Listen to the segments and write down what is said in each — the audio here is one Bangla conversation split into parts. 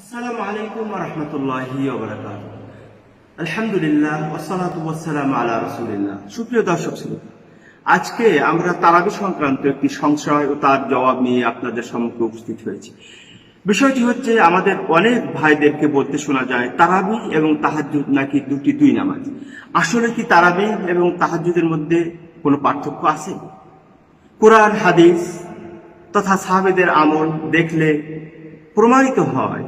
আসসালামু আলাইকুম রহমতুল্লাহি আলহামদুলিল্লাহ ওসালাতু ওয়াসসালামু আলা রাসূলিল্লাহ। সুপ্রিয় দর্শক শ্রোতা, আজকে আমরা তারাবি সংক্রান্ত একটি সংশয় ও তার জবাব নিয়ে আপনাদের সম্মুখে উপস্থিত হয়েছি। বিষয়টি হচ্ছে, আমাদের অনেক ভাইদেরকে বলতে শোনা যায়, তারাবি এবং তাহাজ্জুদ নাকি দুটি দুই নামাজ। আসলে কি তারাবি এবং তাহাজ্জুদের মধ্যে কোনো পার্থক্য আছে? কোরআন, হাদিস তথা সাহাবেদের আমল দেখলে প্রমাণিত হয়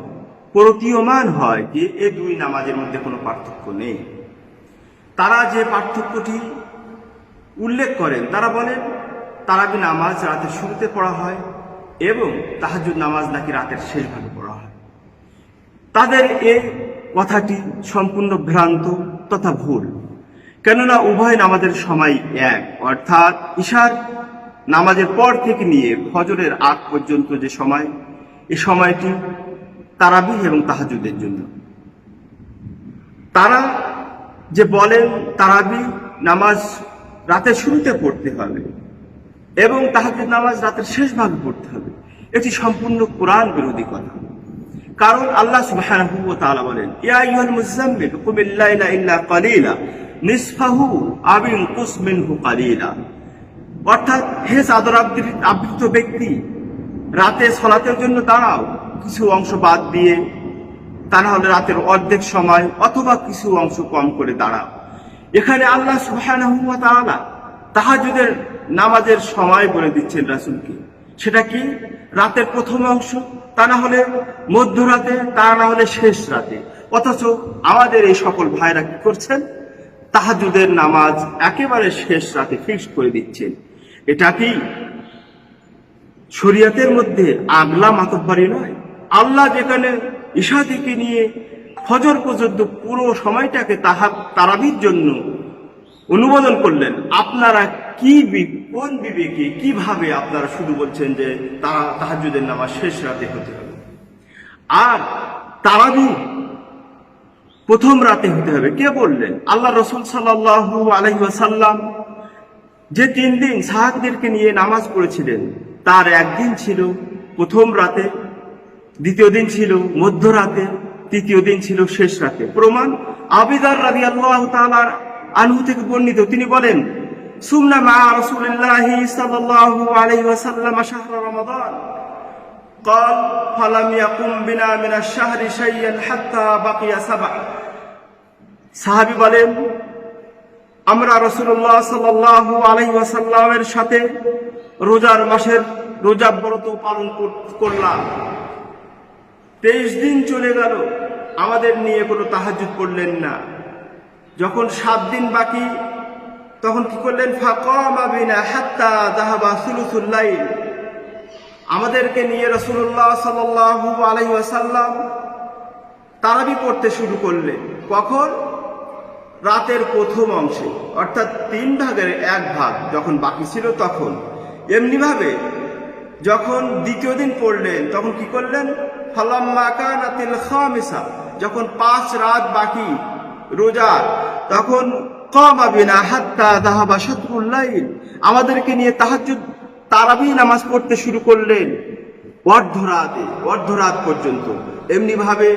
প্রতীয়মান হয় যে এ দুই নামাজের মধ্যে কোনো পার্থক্য নেই। তারা যে পার্থক্যটি উল্লেখ করেন, তারা বলেন তারাবি নামাজ রাতের শুরুতে পড়া হয় এবং তাহাজুদ নামাজ নাকি রাতের শেষ ভাগে পড়া হয়। তাদের এ কথাটি সম্পূর্ণ ভ্রান্ত তথা ভুল। কেননা উভয় নামাজের সময় এক, অর্থাৎ ঈশার নামাজের পর থেকে নিয়ে ফজরের আগ পর্যন্ত যে সময়, এ সময়টি তারাবি এবং তাহাজুদের জন্য। তারা যে বলেন তারাবি নামাজ রাতের শুরুতে পড়তে হবে এবং তাহাজুদ নামাজ রাতের শেষ ভাগে পড়তে হবে, এটি সম্পূর্ণ কোরআন বিরোধী কথা। কারণ আল্লাহ সুবহানাহু বলেন নিসফাহু আও ইনকুস মিনহু কালিলা। অর্থাৎ হে চাদর আবৃত ব্যক্তি, রাতে সলাতের জন্য দাঁড়াও কিছু অংশ বাদ দিয়ে তা না হলে রাতের অর্ধেক সময় অথবা কিছু অংশ কম করে দাঁড়াও। এখানে আল্লাহ ওয়া তাআলা নামাজের সময় বলে দিচ্ছেন রাসূলকে। সেটা কি? রাতের প্রথম অংশ, তা না হলে মধ্যরাতে, তা না হলে শেষ রাতে। অথচ আমাদের এই সকল ভাইরা কি করছেন? তাহাজুদের নামাজ একেবারে শেষ রাতে ফিক্সড করে দিচ্ছেন। এটা কি শরিয়াতের মধ্যে আগলা মাতব্বারি নয়? আল্লাহ যেখানে ঈশা থেকে নিয়ে ফজর পর্যন্ত পুরো সময়টাকে তাহা তারাবির জন্য অনুমোদন করলেন, আপনারা কি কোন বিবেকে, কীভাবে আপনারা শুধু বলছেন যে তারা তাহাজুদের নামাজ শেষ রাতে হতে হবে? আর তারাবি প্রথম রাতে হতে হবে। কে বললেন? আল্লাহ রসুল সাল্লাল্লাহু আলাইহি ওয়াসাল্লাম যে তিন দিন সাহাবদেরকে নিয়ে নামাজ পড়েছিলেন, তার একদিন ছিল প্রথম রাতে দ্বিতীয় দিন ছিল মধ্যরাতে তৃতীয় দিন ছিল শেষ রাতে প্রমাণ আবিদার রাজি আল্লাহ তালার আনহু থেকে বর্ণিত তিনি বলেন সুমনা মা রসুল্লাহ সাল্লাল্লাহু আলাইহি ওয়াসাল্লাম শাহর রমাদান قال فلم يقم بنا من الشهر شيئا حتى بقي سبع সাহাবী বলেন আমরা রসুল্লাহ সাল্লাল্লাহু আলাইহি ওয়াসাল্লামের সাথে রোজার মাসের রোজা ব্রত পালন কর- করলাম তেইশ দিন চলে গেল, আমাদের নিয়ে কোনো তাহাজুদ করলেন না। যখন সাত দিন বাকি, তখন কি করলেন? আমাদেরকে নিয়ে রসুল্লাহ ওয়াসাল্লাম তারাবি পড়তে শুরু করলেন। কখন? রাতের প্রথম অংশে, অর্থাৎ তিন ভাগের এক ভাগ যখন বাকি ছিল তখন। এমনিভাবে যখন দ্বিতীয় দিন পড়লেন, তখন কি করলেন? যখন পাঁচ রাত বাকি রোজার তখন কমা হাত্তা দাহাবা শত্রুল্লাইল আমাদেরকে নিয়ে তাহাজ্জুদ, তারাবি নামাজ পড়তে শুরু করলেন অর্ধরাতে, অর্ধরাত পর্যন্ত। এমনি ভাবে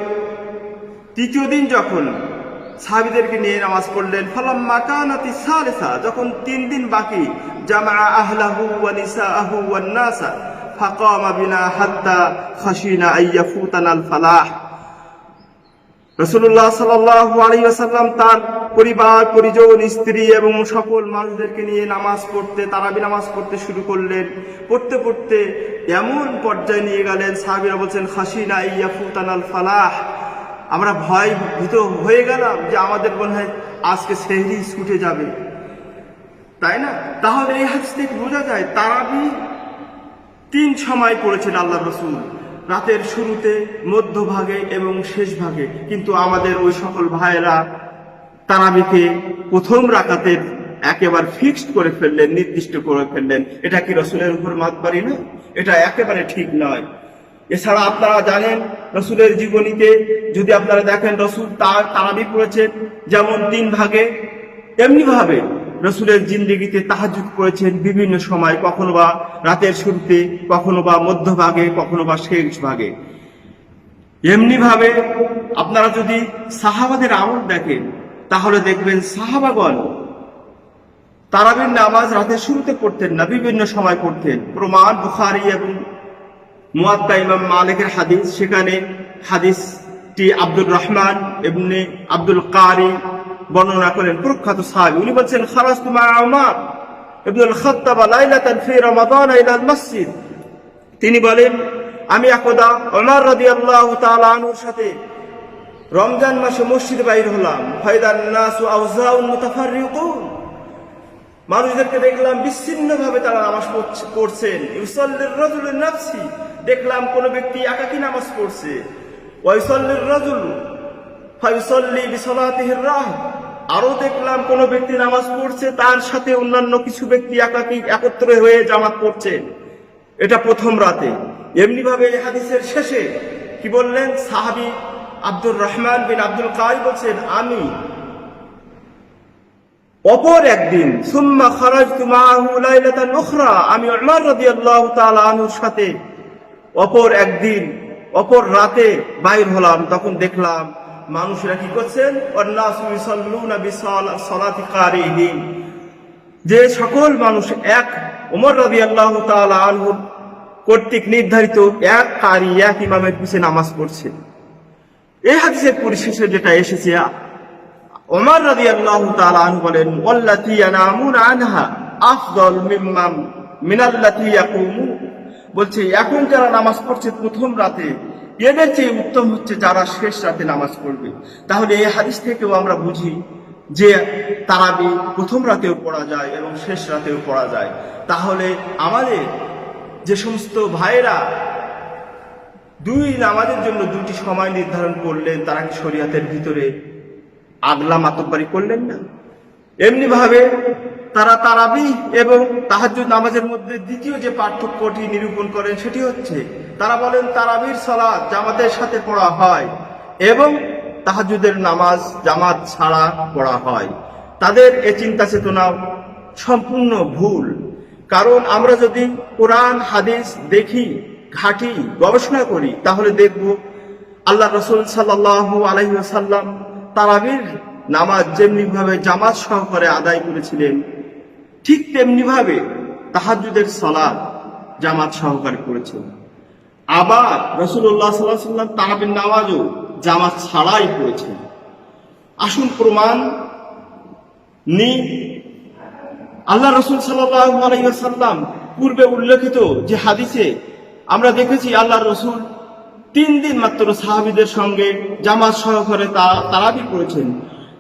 তৃতীয় দিন যখন সাহাবিদেরকে নিয়ে নামাজ পড়লেন ফলাম মাকানাতি সালেসা, যখন তিন দিন বাকি, জামা আহলাহু ওয়া নিসাআহু ওয়ান নাসা ফাকামা বিনা হাত্তা খাশিনা আইয়াফুতানাল ফালাহ রসুল্লাহ সাল্লাল্লাহু আলাইহি ওয়াসাল্লাম তার পরিবার, পরিজন, স্ত্রী এবং সকল মানুষদেরকে নিয়ে নামাজ পড়তে, তারাবি নামাজ পড়তে শুরু করলেন। পড়তে পড়তে এমন পর্যায়ে নিয়ে গেলেন, সাহাবীরা বলছেন খাসিনা ইয়াফুতানাল ফালাহ। আমরা ভয় ভীত হয়ে গেলাম যে আমাদের মনে হয় আজকে সেহরি ছুটে যাবে। তাই না? তাহলে এই হাদিস থেকে বোঝা যায়, তারাবি তিন সময় পড়েছেন আল্লাহ রসুল। রাতের শুরুতে, মধ্যভাগে এবং শেষ ভাগে কিন্তু আমাদের ওই সকল ভাইয়েরা তারাবিকে প্রথম রাকাতের একেবারে ফিক্সড করে ফেললেন, নির্দিষ্ট করে ফেললেন। এটা কি রসুলের উপর মাতবারি না এটা একেবারে ঠিক নয়। এছাড়া আপনারা জানেন, রসুলের জীবনীতে যদি আপনারা দেখেন, রসুল তার তারাবি পড়েছেন যেমন তিন ভাগে এমনি ভাবে রসুলের জিন্দিগিতে তাহাজুদ করেছেন বিভিন্ন সময়, কখনো বা রাতের শুরুতে, কখনো বা মধ্যভাগে, কখনো বা শেষ ভাগে। এমনি ভাবে আপনারা যদি সাহাবাদের আমল দেখেন, তাহলে দেখবেন সাহাবাগণ তারাবির নামাজ রাতের শুরুতে পড়তেন না, বিভিন্ন সময় পড়তেন। প্রমাণ বুখারি এবং মুয়াত্তা ইমাম মালিকের হাদিস, সেখানে হাদিসটি আব্দুর রহমান এমনি আব্দুল কারি বর্ণনা করেন প্রখ্যাত সাহাবী। উনি বলছেন খারাজতু মা উমার ইবনুল খাত্তাব লাইলাতান ফি রমাদান ইলাল মসজিদ। তিনি বলেন, আমি একদা ওমর রাদিয়াল্লাহু তাআলা আনহুর সাথে রমজান মাসে মসজিদে বাইর হলাম। ফায়দান নাসু আউজাউন মুতাফাররিকুন। মানুষদেরকে দেখলাম বিচ্ছিন্ন ভাবে তারা নামাজ পড়ছে- পড়ছেন। ইউসল্লির রাজুলের নাফসি, দেখলাম কোন ব্যক্তি একাকী নামাজ পড়ছে। ওয়াইসল্লির রাজুল ফাইসল্লি বিসলাতিহির রাহ আরও দেখলাম কোন ব্যক্তি নামাজ পড়ছে, তার সাথে অন্যান্য কিছু ব্যক্তি একাকী একত্র হয়ে জামাত পড়ছে। এটা প্রথম রাতে। এমনি ভাবে হাদিসের শেষে কি বললেন? সাহাবী আব্দুর রহমান বিন আব্দুল কাই বলছেন, আমি অপর একদিন, সুম্মা লাইলাতান উখরা, আমি সাথে অপর একদিন, অপর রাতে বাইর হলাম। তখন দেখলাম মানুষরা কি করছেন? যে সকল মানুষ এক ওমর তাআলা আনহুর কর্তৃক নির্ধারিত এক কারি, এক ইমামের পিছে নামাজ পড়ছে। এই হাদিসের পরিশেষে যেটা এসেছে ওমর রাদিয়াল্লাহু তাআলা আনহু বলেন আনহা আফদল মিনাল্লাতী বলছে, এখন যারা নামাজ পড়ছে প্রথম রাতে এদের চেয়ে উত্তম হচ্ছে যারা শেষ রাতে নামাজ পড়বে। তাহলে এই হাদিস থেকেও আমরা বুঝি যে তারাবি প্রথম রাতেও পড়া যায় এবং শেষ রাতেও পড়া যায়। তাহলে আমাদের যে সমস্ত ভাইয়েরা দুই নামাজের জন্য দুটি সময় নির্ধারণ করলেন, তারা কি শরীয়তের ভিতরে আগলা মাতব্বারি করলেন না? এমনি ভাবে তারা তারাবি এবং তাহাজ্জুদ নামাজের মধ্যে দ্বিতীয় যে পার্থক্যটি নিরূপণ করেন সেটি হচ্ছে, তারা বলেন তারাবির সালাত জামাতের সাথে পড়া হয় এবং তাহাজ্জুদের নামাজ জামাত ছাড়া পড়া হয়। তাদের এ চিন্তা চেতনা সম্পূর্ণ ভুল। কারণ আমরা যদি কোরআন, হাদিস দেখি, ঘাটি, গবেষণা করি, তাহলে দেখব আল্লাহ রসুল সাল্লাহ আলহিহাসাল্লাম তারাবির নামাজ যেমনি ভাবে জামাত সহকারে আদায় করেছিলেন ঠিক তেমনি ভাবে তাহাজুদের সালাদ জামাত সহকারে করেছেন। আবার রসুল্লাহ সাল্লাহ সাল্লাম তারাবির নামাজও জামাত ছাড়াই করেছেন। আসুন প্রমাণ নি আল্লাহ রসুল সাল্লাম পূর্বে উল্লেখিত যে হাদিসে আমরা দেখেছি আল্লাহ রসুল তিন দিন মাত্র সাহাবিদের সঙ্গে জামাত সহকারে তারাবি করেছেন।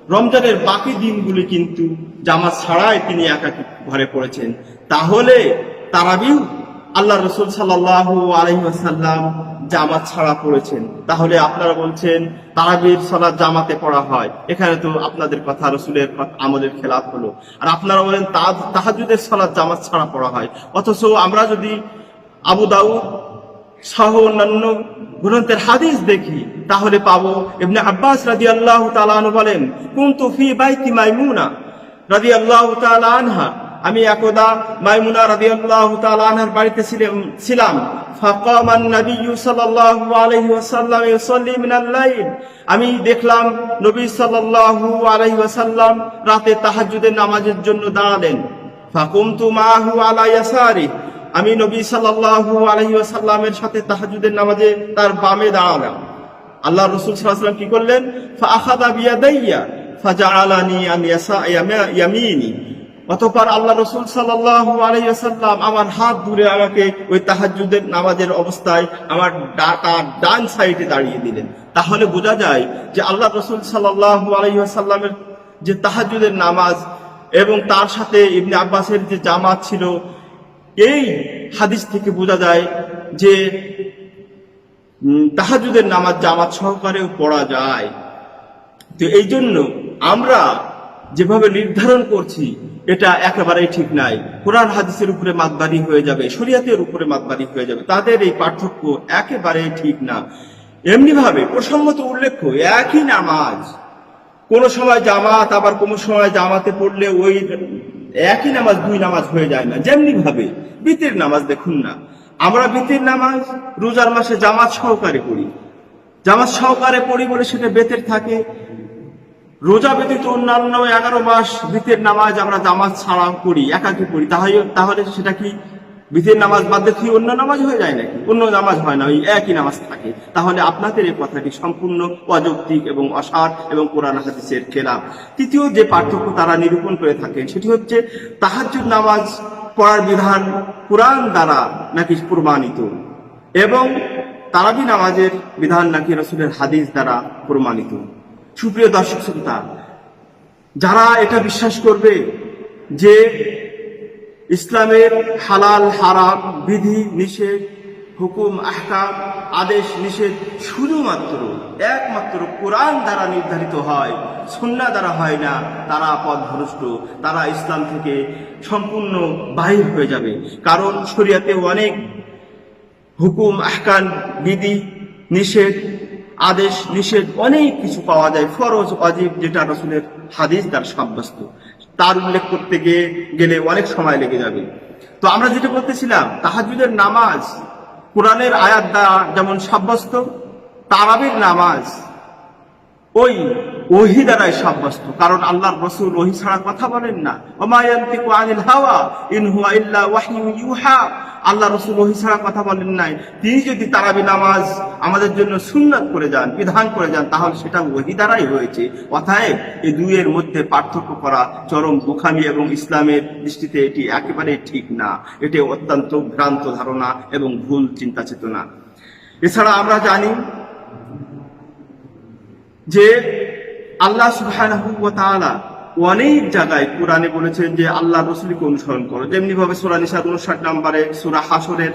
রমজানের বাকি দিনগুলি কিন্তু জামা ছাড়াই তিনি একাকি ঘরে পড়েছেন। তাহলে তারাবিও আল্লাহ রসুল সাল্লাহ আলহিহাসাল্লাম জামাত ছাড়া পড়েছেন। তাহলে আপনারা বলছেন, তারাবির সলাৎ জামাতে পড়া হয়। এখানে তো আপনাদের কথা, রসুলের আমলের খেলাফ হলো। আর আপনারা বলেন তাহাজুদের সলাৎ জামাত ছাড়া পড়া হয়। অথচ আমরা যদি আবু দাউদ সহ অন্যান্য গ্রন্থের হাদিস দেখি, তাহলে পাবো। ইবনে আব্বাস রাদিয়াল্লাহু তাআলা আনহু বলেন, কুনতু ফি বাইতি মাইমুনা? রাদিয়াল্লাহু তাআলা আনহা, আমি একদা মাইমুনা রাদিয়াল্লাহু আল্লাহ আনহার বাড়িতে ছিলাম ছিলাম। ফাকাম আমি দেখলাম নবী আলাইহি ওয়াসাল্লাম রাতে তাহাজ্জুদের নামাজের জন্য দাঁড়ালেন। ফাকুমতু মাহু আলা আমি নবী সাল্লাল্লাহু আলাইহি ওয়াসাল্লামের সাথে তাহাজুদের নামাজে তার বামে দাঁড়ালাম। আল্লাহ রাসূল ওয়াসাল্লাম কি করলেন? ফাআখাযা বিয়াদাইয়া ইয়াসা ইয়ামা- ইয়ামিনি। অতঃপর আল্লাহ রসুল সাল্লাল্লাহু আলাইহি আমার হাত ধরে আমাকে ওই তাহাজ্জুদের নামাজের অবস্থায় আমার তার ডান সাইডে দাঁড়িয়ে দিলেন। তাহলে বোঝা যায় যে আল্লাহ রসুল সাল্লাল্লাহু আলাইহি ওয়াসাল্লামের যে তাহাজ্জুদের নামাজ এবং তার সাথে ইবনে আব্বাসের যে জামাত ছিল এই হাদিস থেকে বোঝা যায় যে তাহাজুদের নামাজ জামাত সহকারেও পড়া যায়। তো এই জন্য আমরা যেভাবে নির্ধারণ করছি, এটা একেবারেই ঠিক নাই। কোরআন হাদিসের উপরে মাতবাড়ি হয়ে যাবে, শরিয়াতের উপরে মাতবাড়ি হয়ে যাবে, তাদের এই পার্থক্য একেবারেই ঠিক না। এমনি ভাবে প্রসঙ্গত উল্লেখ্য, একই নামাজ। কোন সময় জামাত, আবার কোন সময় জামাতে পড়লে ওই একই নামাজ, দুই নামাজ হয়ে যায় না। যেমনি ভাবে বিতির নামাজ দেখুন না। আমরা বিতির নামাজ রোজার মাসে জামাত সহকারে পড়ি। জামাত সহকারে পড়ি বলে সেটা বেতের থাকে। রোজা ব্যতীত অন্যান্য এগারো মাস বিতের নামাজ আমরা জামাত ছাড়া পড়ি, একাকি পড়ি। তাহলে তাহলে সেটা কি বিতের নামাজ বাদ কি অন্য নামাজ হয়ে যায় নাকি? অন্য নামাজ হয় না, ওই একই নামাজ থাকে। তাহলে আপনাদের এই কথাটি সম্পূর্ণ অযৌক্তিক এবং অসার এবং কোরআন হাদিসের খেলাফ তৃতীয় যে পার্থক্য তারা নিরূপণ করে থাকেন, সেটি হচ্ছে তাহাজ্জুদ নামাজ পড়ার বিধান কোরআন দ্বারা নাকি প্রমাণিত? এবং তারাবি নামাজের বিধান নাকি রসুলের হাদিস দ্বারা প্রমাণিত? সুপ্রিয় দর্শক শ্রোতা, যারা এটা বিশ্বাস করবে যে ইসলামের হালাল, হারাম বিধি, নিষেধ, হুকুম, আহকাম, আদেশ, নিষেধ শুধুমাত্র, একমাত্র কোরআন দ্বারা নির্ধারিত হয় সুন্না দ্বারা হয় না, তারা পথভ্রষ্ট তারা ইসলাম থেকে সম্পূর্ণ বাহির হয়ে যাবে। কারণ শরিয়াতে অনেক হুকুম আহকান বিধি, নিষেধ, আদেশ, নিষেধ অনেক কিছু পাওয়া যায়, ফরজ, অজীব, যেটা রসুলের হাদিস দ্বারা সাব্যস্ত। তার উল্লেখ করতে গিয়ে গেলে অনেক সময় লেগে যাবে। তো আমরা যেটা বলতেছিলাম তাহাজুদের নামাজ, কোরআনের আয়াত দ্বারা যেমন সাব্যস্ত, তারাবির নামাজ, ওই ওহি দ্বারাই সাব্যস্ত। কারণ আল্লাহর রসুল ওহি ছাড়া কথা বলেন না। ওমায়ান্তিকু আনিল হাওয়া, ইন হুয়া ইল্লা ওয়াহয়ু ইউহা। আল্লাহ রসুল ওহি ছাড়া কথা বলেন নাই। তিনি যদি তারাবি নামাজ আমাদের জন্য সুন্নাত করে যান, বিধান করে যান, তাহলে সেটা ওহি দ্বারাই হয়েছে। অতএব এই দুইয়ের মধ্যে পার্থক্য করা চরম বুখামি এবং ইসলামের দৃষ্টিতে এটি একেবারে ঠিক না। এটি অত্যন্ত ভ্রান্ত ধারণা এবং ভুল চিন্তা চেতনা। এছাড়া আমরা জানি যে আল্লাহ সুবহানাহু অনেক জায়গায় কোরআনে বলেছেন যে আল্লাহ রসুলকে অনুসরণ করো। যেমনি ভাবে সূরা নিসার 59 নম্বরে, সূরা হাসরের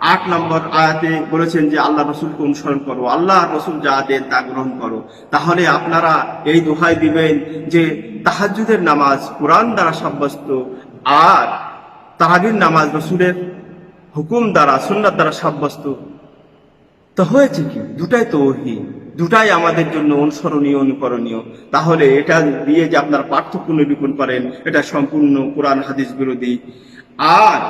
আট নম্বর আয়াতে বলেছেন যে আল্লাহ রসুলকে অনুসরণ করো। আল্লাহ রসুল যা দেন তা গ্রহণ করো। তাহলে আপনারা এই দোহাই দিবেন যে তাহাজ্জুদের নামাজ কোরআন দ্বারা সাব্যস্ত আর তাহাবির নামাজ রসুলের হুকুম দ্বারা, সুন্নাত দ্বারা সাব্যস্ত। তো হয়েছে কি? দুটাই তো ওহি। দুটাই আমাদের জন্য অনুসরণীয়, অনুকরণীয়। তাহলে এটা দিয়ে যে আপনার পার্থক্য নিরূপণ করেন, এটা সম্পূর্ণ কোরআন, হাদিস বিরোধী। আর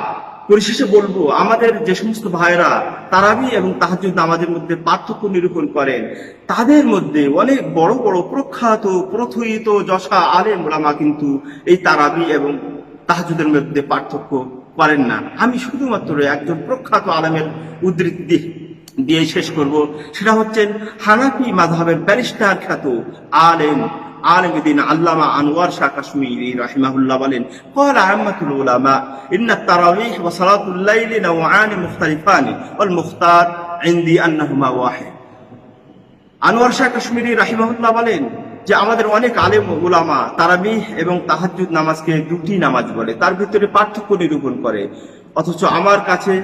পরিশেষে বলব, আমাদের যে সমস্ত ভাইরা তারাবি এবং তাহাজুদ আমাদের মধ্যে পার্থক্য নিরূপণ করেন, তাদের মধ্যে অনেক বড় বড় প্রখ্যাত, প্রথিত, যশা আলেম ওলামা কিন্তু এই তারাবি এবং তাহাজুদের মধ্যে পার্থক্য করেন না। আমি শুধুমাত্র একজন প্রখ্যাত আলেমের উদ্ধৃতি দিয়ে দিয়ে শেষ করব সেটা হচ্ছেন হানাফি মাযহাবের ব্যারিস্টার খ্যাত আলেম আলেম দিন আল্লামা আনোয়ার শাহ কাশ্মীরি রাহিমাহুল্লাহ বলেন قال عامة العلماء إن التراويح وصلاة الليل نوعان مختلفان والمختار عندي أنهما واحد আনোয়ার শাহ কাশ্মীরি রাহিমাহুল্লাহ বলেন যে আমাদের অনেক আলেম ওলামা তারাবিহ এবং তাহাজ্জুদ নামাজকে দুটি নামাজ বলে তার ভিতরে পার্থক্য নিরূপণ করে অথচ আমার কাছে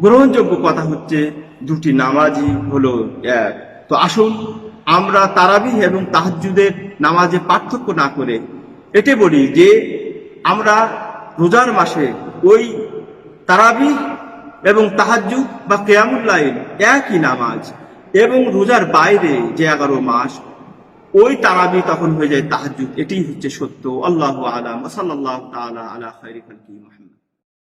গ্রহণযোগ্য কথা হচ্ছে দুটি নামাজই হলো এক। তো আসুন, আমরা তারাবিহ এবং তাহাজ্জুদের নামাজে পার্থক্য না করে এটে বলি যে, আমরা রোজার মাসে ওই তারাবিহ এবং তাহাজ্জুদ বা কেয়ামুল্লাইল একই নামাজ এবং রোজার বাইরে যে এগারো মাস, ওই তারাবি তখন হয়ে যায় তাহাজ্জুদ। এটাই হচ্ছে সত্য। আল্লাহ আলাম। সাল্লাহ তাআলা আলা মুহাম্মদ।